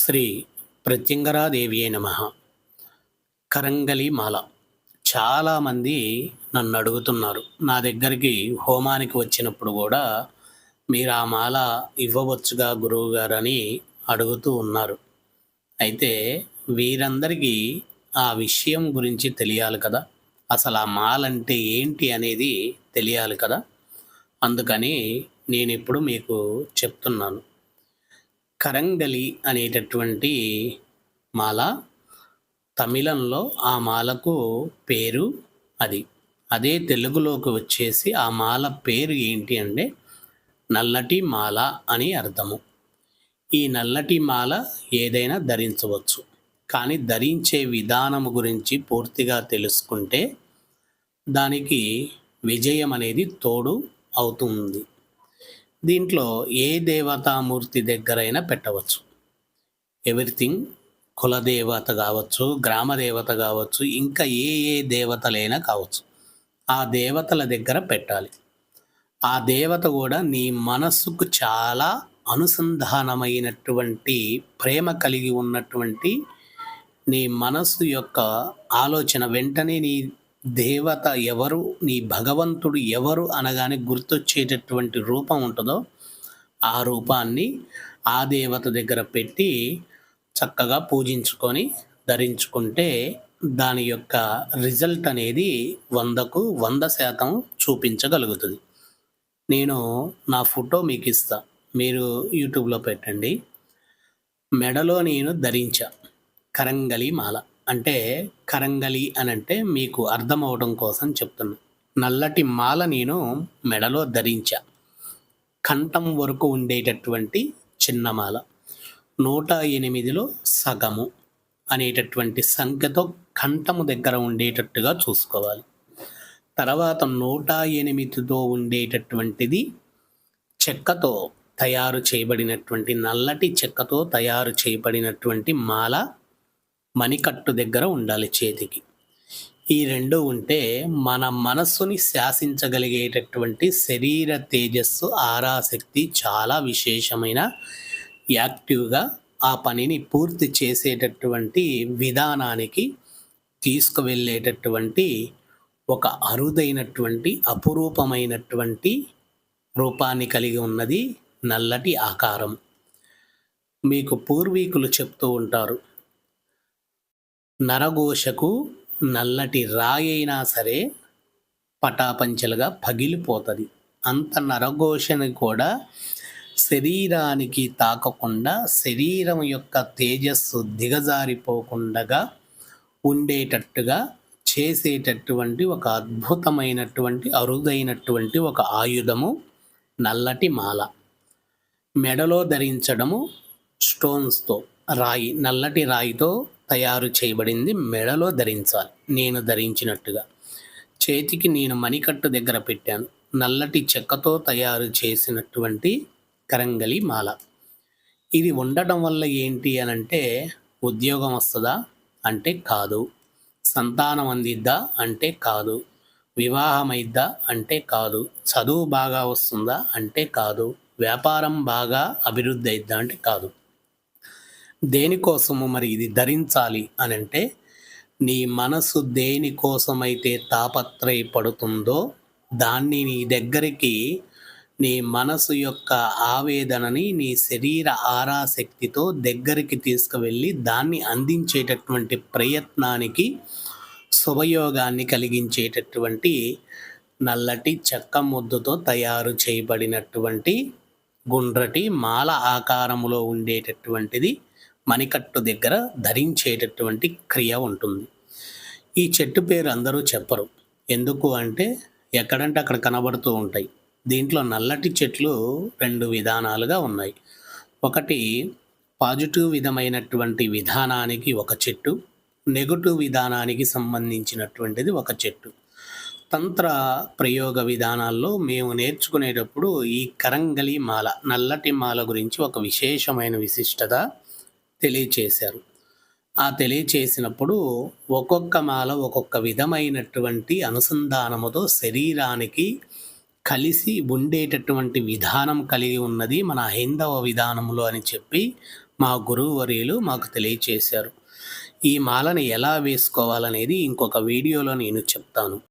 శ్రీ ప్రత్యంగరాదేవియే నమ. కరంగలి మాల. చాలామంది నన్ను అడుగుతున్నారు. నా దగ్గరికి హోమానికి వచ్చినప్పుడు కూడా మీరు ఆ మాల ఇవ్వవచ్చుగా గురువు గారని అడుగుతూ ఉన్నారు. అయితే వీరందరికీ ఆ విషయం గురించి తెలియాలి కదా. అసలు ఆ మాల అంటే ఏంటి అనేది తెలియాలి కదా. అందుకని నేను ఇప్పుడు మీకు చెప్తున్నాను. కరంగలి అనేటటువంటి మాల తమిళంలో ఆ మాలకు పేరు అది. అదే తెలుగులోకి వచ్చేసి ఆ మాల పేరు ఏంటి అంటే నల్లటి మాల అని అర్థము. ఈ నల్లటి మాల ఏదైనా ధరించవచ్చు. కానీ ధరించే విధానం గురించి పూర్తిగా తెలుసుకుంటే దానికి విజయం అనేది తోడు అవుతుంది. దీంట్లో ఏ దేవతామూర్తి దగ్గరైనా పెట్టవచ్చు. ఎవ్రీథింగ్ కులదేవత కావచ్చు గ్రామదేవత కావచ్చు ఇంకా ఏ ఏ దేవతలైనా కావచ్చు. ఆ దేవతల దగ్గర పెట్టాలి. ఆ దేవత కూడా నీ మనస్సుకు చాలా అనుసంధానమైనటువంటి ప్రేమ కలిగి ఉన్నటువంటి నీ మనస్సు యొక్క ఆలోచన వెంటనే నీ దేవత ఎవరు నీ భగవంతుడు ఎవరు అనగానే గుర్తొచ్చేటటువంటి రూపం ఉంటుందో ఆ రూపాన్ని ఆ దేవత దగ్గర పెట్టి చక్కగా పూజించుకొని ధరించుకుంటే దాని యొక్క రిజల్ట్ అనేది వందకు వంద శాతం చూపించగలుగుతుంది. నేను నా ఫోటో మీకు ఇస్తా. మీరు యూట్యూబ్లో పెట్టండి. మెడలో నేను ధరించా. కరంగలి మాల. అంటే కరంగలి అని అంటే మీకు అర్థం అవడం కోసం చెప్తున్నా. నల్లటి మాల నేను మెడలో ధరించా. కంఠం వరకు ఉండేటటువంటి చిన్న మాల. నూట ఎనిమిదిలో సగము అనేటటువంటి సంఖ్యతో కంఠము దగ్గర ఉండేటట్టుగా చూసుకోవాలి. తర్వాత నూట ఎనిమిదితో ఉండేటటువంటిది చెక్కతో తయారు చేయబడినటువంటి నల్లటి చెక్కతో తయారు చేయబడినటువంటి మాల మణికట్టు దగ్గర ఉండాలి చేతికి. ఈ రెండు ఉంటే మన మనస్సుని శాసించగలిగేటటువంటి శరీర తేజస్సు ఆరాశక్తి చాలా విశేషమైన యాక్టివ్గా ఆ పనిని పూర్తి చేసేటటువంటి విధానానికి తీసుకువెళ్ళేటటువంటి ఒక అరుదైనటువంటి అపురూపమైనటువంటి రూపాన్ని కలిగి ఉన్నది నల్లటి ఆకారం. మీకు పూర్వీకులు చెప్తూ ఉంటారు నరఘోషకు నల్లటి రాయి అయినా సరే పటాపంచలుగా పగిలిపోతుంది. అంత నరఘోషని కూడా శరీరానికి తాకకుండా శరీరం యొక్క తేజస్సు దిగజారిపోకుండా ఉండేటట్టుగా చేసేటటువంటి ఒక అద్భుతమైనటువంటి అరుదైనటువంటి ఒక ఆయుధము నల్లటి మాల. మెడలో ధరించడము స్టోన్స్తో రాయి నల్లటి రాయితో తయారు చేయబడింది మెడలో ధరించాలి. నేను ధరించినట్టుగా. చేతికి నేను మణికట్టు దగ్గర పెట్టాను. నల్లటి చెక్కతో తయారు చేసినటువంటి కరంగలి మాల. ఇది ఉండటం వల్ల ఏంటి అని అంటే ఉద్యోగం వస్తుందా అంటే కాదు. సంతానం అందిద్దా అంటే కాదు. వివాహం అంటే కాదు. చదువు బాగా వస్తుందా అంటే కాదు. వ్యాపారం బాగా అభివృద్ధి అయిద్దా అంటే కాదు. దేనికోసము మరి ఇది ధరించాలి అని అంటే నీ మనసు దేనికోసమైతే తాపత్రయపడుతుందో దాన్ని నీ దగ్గరికి నీ మనసు యొక్క ఆవేదనని నీ శరీర ఆరాశక్తితో దగ్గరికి తీసుకువెళ్ళి దాన్ని అందించేటటువంటి ప్రయత్నానికి శుభయోగాన్ని కలిగించేటటువంటి నల్లటి చెక్క ముద్దుతో తయారు చేయబడినటువంటి గుండ్రటి మాల ఆకారములో ఉండేటటువంటిది మణికట్టు దగ్గర ధరించేటటువంటి క్రియ ఉంటుంది. ఈ చెట్టు పేరు అందరూ చెప్పరు. ఎందుకు అంటే ఎక్కడంటే అక్కడ కనబడుతూ ఉంటాయి. దీంట్లో నల్లటి చెట్లు రెండు విధానాలుగా ఉన్నాయి. ఒకటి పాజిటివ్ విధమైనటువంటి విధానానికి ఒక చెట్టు నెగటివ్ విధానానికి సంబంధించినటువంటిది ఒక చెట్టు. తంత్ర ప్రయోగ విధానాల్లో మేము నేర్చుకునేటప్పుడు ఈ కరంగలి మాల నల్లటి మాల గురించి ఒక విశేషమైన విశిష్టత తెలియచేశారు. ఆ తెలియచేసినప్పుడు ఒక్కొక్క మాల ఒక్కొక్క విధమైనటువంటి అనుసంధానముతో శరీరానికి కలిసి ఉండేటటువంటి విధానం కలిగి ఉన్నది మన హైందవ విధానంలో అని చెప్పి మా గురువువర్యులు మాకు తెలియచేశారు. ఈ మాలని ఎలా వేసుకోవాలనేది ఇంకొక వీడియోలో నేను చెప్తాను.